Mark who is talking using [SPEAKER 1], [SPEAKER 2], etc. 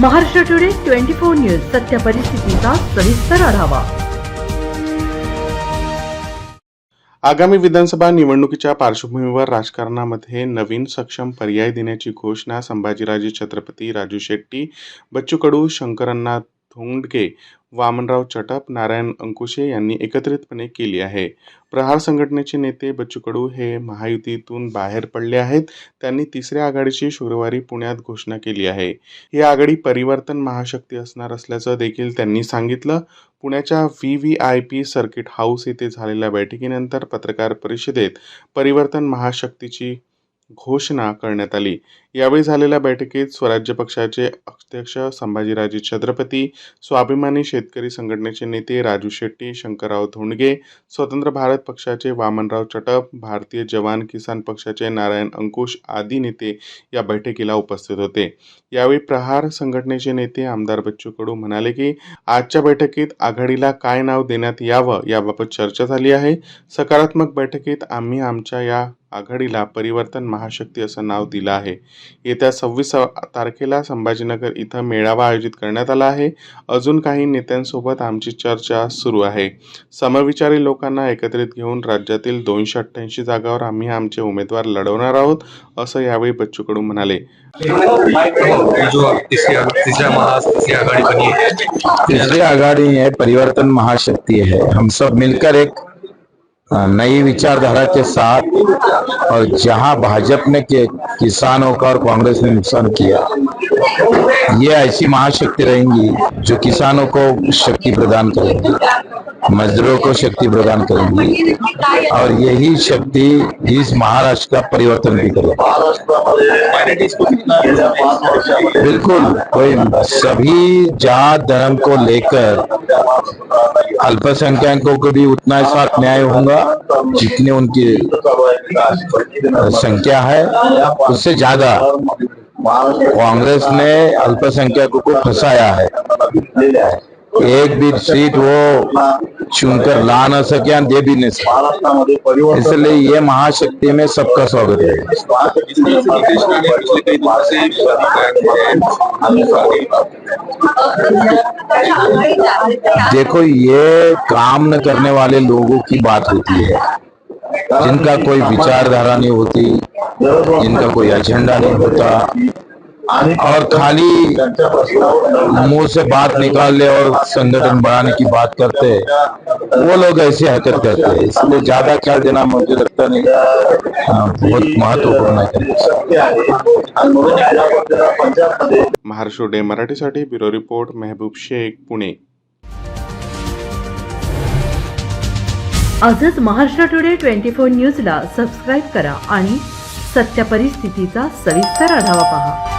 [SPEAKER 1] Maharashtra today twenty four news सत्य परिस्थितीचा सविस्तर आढावा.
[SPEAKER 2] आगामी विधानसभा निवडणुकीच्या पार्श्वभूमीवर राजकारणामध्ये नवीन सक्षम पर्याय देण्याची घोषणा संभाजीराजे छत्रपती राजू शेट्टी बच्चू कडू शंकरांना धोंडके वामनराव चटप नारायण अंकुशे यांनी एकत्रितपणे केली आहे. प्रहार संघटनेचे नेते बच्चू कडू हे महायुतीतून बाहेर पडले आहेत. त्यांनी तिसऱ्या आघाडीची शुक्रवारी पुण्यात घोषणा केली आहे. ही आघाडी परिवर्तन महाशक्ती असणार असल्याचं देखील त्यांनी सांगितलं. पुण्याच्या V V I P circuit house येथे झालेल्या बैठकीनंतर पत्रकार परिषदेत परिवर्तन महाशक्तीची घोषणा करण्यात आली. यावेळी झालेल्या बैठकीत स्वराज्य पक्षाचे अध्यक्ष संभाजीराजे छत्रपती स्वाभिमानी शेतकरी संघटनेचे नेते राजू शेट्टी शंकरराव धोंडगे स्वतंत्र भारत पक्षाचे वामनराव चटप भारतीय जवान किसान पक्षाचे नारायण अंकुश आदी नेते या बैठकीला उपस्थित होते. यावेळी प्रहार संघटनेचे नेते आमदार बच्चू कडू म्हणाले की आजच्या बैठकीत आघाडीला काय नाव देण्यात यावं याबाबत चर्चा झाली आहे. सकारात्मक बैठकीत आम्ही आमच्या या आघाडीला परिवर्तन महाशक्ती असं नाव दिलं आहे. येत्या सव्वीस तारखेला संभाजीनगर इथं मेळावा आयोजित करण्यात आला आहे. अजून काही नेत्यांसोबत आमची चर्चा सुरू आहे. समविचारी लोकांना एकत्रित घेऊन राज्यातील दोनशे अठ्ठ्याऐंशी जागावर आम्ही आमचे उमेदवार लढवणार आहोत असं यावेळी बच्चू कडू म्हणाले
[SPEAKER 3] आघाड़ी आहे है
[SPEAKER 4] परिवर्तन महाशक्ति है हम सब मिलकर एक नई विचारधारा के साथ और जहाँ भाजपा ने के किसानों का और कांग्रेस ने नुकसान किया, ये ऐसी महाशक्ति रहेंगी जो किसानों को शक्ति प्रदान करेंगी। मजदूरों को शक्ति प्रदान करेंगी। और यही शक्ति इस महाराष्ट्र का परिवर्तन भी करेगी बिल्कुल, कोई सभी जात धर्म को लेकर अल्पसंख्यकों को भी उतना ही साथ न्याय होगा जितनी उनकी संख्या है। उससे ज़्यादा कांग्रेस ने अल्पसंख्यकों को फंसाया है। एक भी सीट वो चुनकर ला न सके दे भी नहीं सके। इसलिए ये महाशक्ति में सबका स्वागत है। देखो, ये काम न करने वाले लोगों की बात होती है। जिनका कोई विचारधारा नहीं होती, जिनका कोई एजेंडा नहीं होता और खाली मुँह से बात निकाल ले और संगठन बढ़ाने की बात करते। वो लोग ऐसी हरकत करते हैं इसलिए ज़्यादा ख्याल देना मुझे लगता नहीं। हाँ, बहुत महत्वपूर्ण है।
[SPEAKER 2] महाराष्ट्र डे मराठीसाठी ब्युरो रिपोर्ट मेहबूब शेख पुणे.
[SPEAKER 1] आजच महाराष्ट्र टुडे ट्वेंटी फोर न्यूजला सबस्क्राईब करा आणि सत्य परिस्थितीचा सविस्तर आढावा पहा.